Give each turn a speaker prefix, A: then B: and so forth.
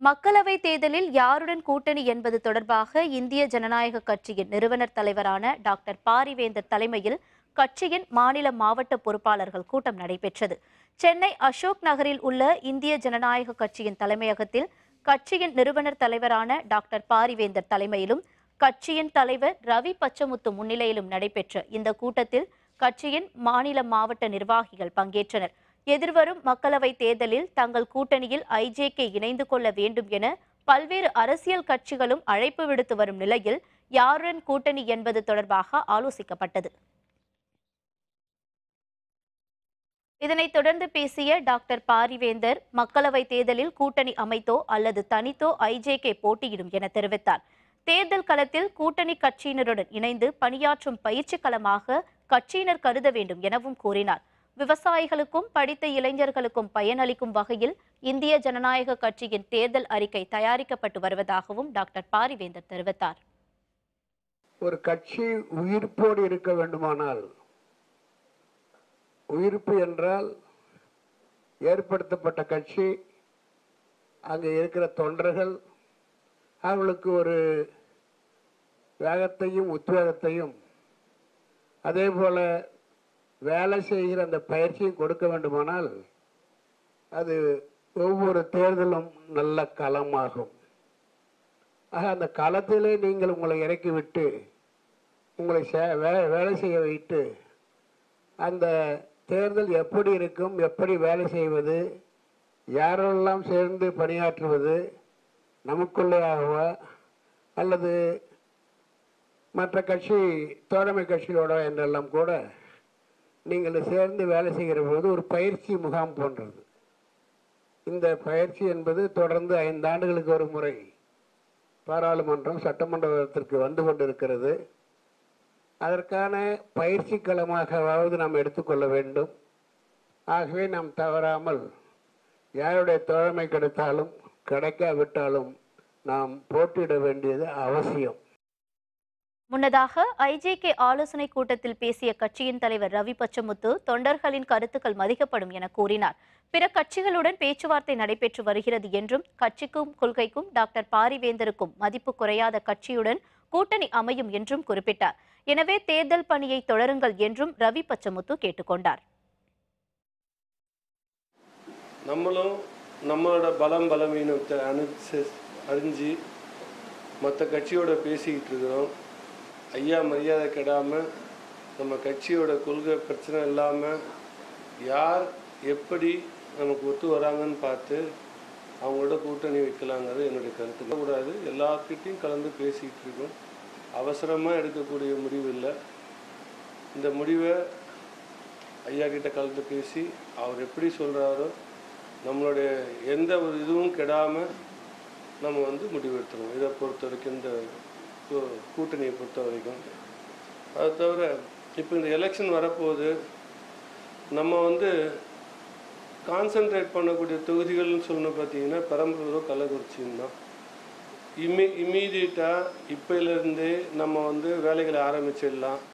A: மக்களவை தேர்தலில் யாருடன் கூட்டணி என்பது தொடர்பாக இந்திய ஜனநாயக கட்சியின் நிறுவனர் தலைவரான டாக்டர் பாரிவேந்தர் தலைமையில் கட்சியின் மாநில மாவட்ட பொறுப்பாளர்கள் கூட்டம் நடைபெற்றது. சென்னை அசோக் நகரில் உள்ள இந்திய ஜனநாயக கட்சியின் தலைமையகத்தில் கட்சியின் நிறுவனர் தலைவரான டாக்டர் பாரிவேந்தர் தலைமையிலும் கட்சியின் தலைவர் ரவி பச்சமுத்து முன்னிலையிலும் நடைபெற்ற இந்த கூட்டத்தில் கட்சியின் மாநில மாவட்ட நிர்வாகிகள் பங்கேற்றனர். எதிர்வரும் மக்களவைத் தேர்தலில் தங்கள் கூட்டணியில் ஐஜேகே இணைந்து கொள்ள வேண்டும் என பல்வேறு அரசியல் கட்சிகளும் அழைப்பு விடுத்து வரும் நிலையில் யாருடன் கூட்டணி என்பது தொடர்பாக ஆலோசிக்கப்பட்டது. இதனைத் தொடர்ந்து பேசிய டாக்டர் பாரிவேந்தர் மக்களவைத் தேர்தலில் கூட்டணி அமைத்தோ அல்லது தனித்தோ ஐஜேகே போட்டியிடும் என தெரிவித்தார். தேர்தல் களத்தில் கூட்டணி கட்சியினருடன் இணைந்து பணியாற்றும் பயிற்சி களமாக கட்சியினர் கருத வேண்டும் எனவும் கூறினார். விவசாயிகளுக்கும் படித்த இளைஞர்களுக்கும் பயனளிக்கும் வகையில் இந்திய ஜனநாயக கட்சியின் தேர்தல் அறிக்கை தயாரிக்கப்பட்டு வருவதாகவும் டாக்டர் பாரிவேந்தர் தெரிவித்தார்.
B: ஒரு கட்சி உயிர்ப்போடு இருக்க வேண்டுமானால் உயிர்ப்பு என்றால் ஏற்படுத்தப்பட்ட கட்சி அங்கே இருக்கிற தொண்டர்கள் அவர்களுக்கு ஒரு வேகத்தையும் உத்வேகத்தையும் அதே போல வேலை செய்கிற அந்த பயிற்சியும் கொடுக்க வேண்டுமானால் அது ஒவ்வொரு தேர்தலும் நல்ல களமாகும். ஆக அந்த களத்திலே நீங்கள் உங்களை இறக்கிவிட்டு உங்களை சே- வே- வேலை செய்ய வைத்து அந்த தேர்தல் எப்படி இருக்கும் எப்படி வேலை செய்வது யாரெல்லாம் சேர்ந்து பணியாற்றுவது நமக்குள்ளேயாகவா அல்லது மற்ற கட்சி தோழமை கட்சிகளோட என்றெல்லாம் கூட நீங்கள் சேர்ந்து வேலை செய்கிற போது ஒரு பயிற்சி முகாம் போன்றது. இந்த பயிற்சி என்பது தொடர்ந்து ஐந்து ஆண்டுகளுக்கு ஒரு முறை பாராளுமன்றம் சட்டமன்றத்திற்கு வந்து கொண்டிருக்கிறது. அதற்கான பயிற்சி களமாகவாவது நாம் எடுத்துக்கொள்ள வேண்டும். ஆகவே நாம் தவறாமல் யாருடைய தோழமை கிடைத்தாலும் கிடைக்காவிட்டாலும் நாம் போட்டியிட வேண்டியது அவசியம்.
A: முன்னதாக ஐஜேகே ஆலோசனை கூட்டத்தில் பேசிய கட்சியின் தலைவர் ரவி பச்சமுத்து தொண்டர்களின் கருத்துக்கள் மதிக்கப்படும் என கூறினார். பிற கட்சிகளுடன் பேச்சுவார்த்தை நடைபெற்று வருகிறது என்றும் கட்சிக்கும் கொள்கைக்கும் டாக்டர் பாரிவேந்தருக்கும் மதிப்பு குறையாத கட்சியுடன் கூட்டணி அமையும் என்றும் குறிப்பிட்டார். எனவே தேர்தல் பணியை தொடருங்கள் என்றும் ரவி பச்சமுத்து கேட்டுக்கொண்டார்.
C: நம்மளும் நம்மளோட பலம் பலவீனத்தை அறிஞ்சு மற்ற கட்சியோட பேசிக்கிட்டு இருக்கிறோம். ஐயா மரியாதை கெடாமல் நம்ம கட்சியோட கொள்கை பிரச்சனை இல்லாமல் யார் எப்படி நமக்கு ஒத்து வராங்கன்னு பார்த்து அவங்களோட கூட்டணி வைக்கலாங்கிறது என்னுடைய கருத்து. கூடாது எல்லார்கிட்டையும் கலந்து பேசிக்கிட்டு இருக்கோம். அவசரமாக எடுக்கக்கூடிய முடிவு இல்லை. இந்த முடிவை ஐயா கிட்ட கலந்து பேசி அவர் எப்படி சொல்கிறாரோ நம்மளுடைய எந்த ஒரு இதுவும் கெடாமல் நம்ம வந்து முடிவெடுத்துருவோம். இதை பொறுத்த வரைக்கும் இந்த கூட்டணியை பொறுத்த வரைக்கும். அது தவிர இப்போ இந்த எலெக்ஷன் வரப்போகுது நம்ம வந்து கான்சென்ட்ரேட் பண்ணக்கூடிய தொகுதிகள்னு சொல்லணும் பார்த்தீங்கன்னா பெரம்பலூரோ கள்ளக்குறிச்சின்னு தான். இம்மி இம்மீடியட்டாக இப்போலேருந்தே நம்ம வந்து வேலைகளை ஆரம்பிச்சிடலாம்.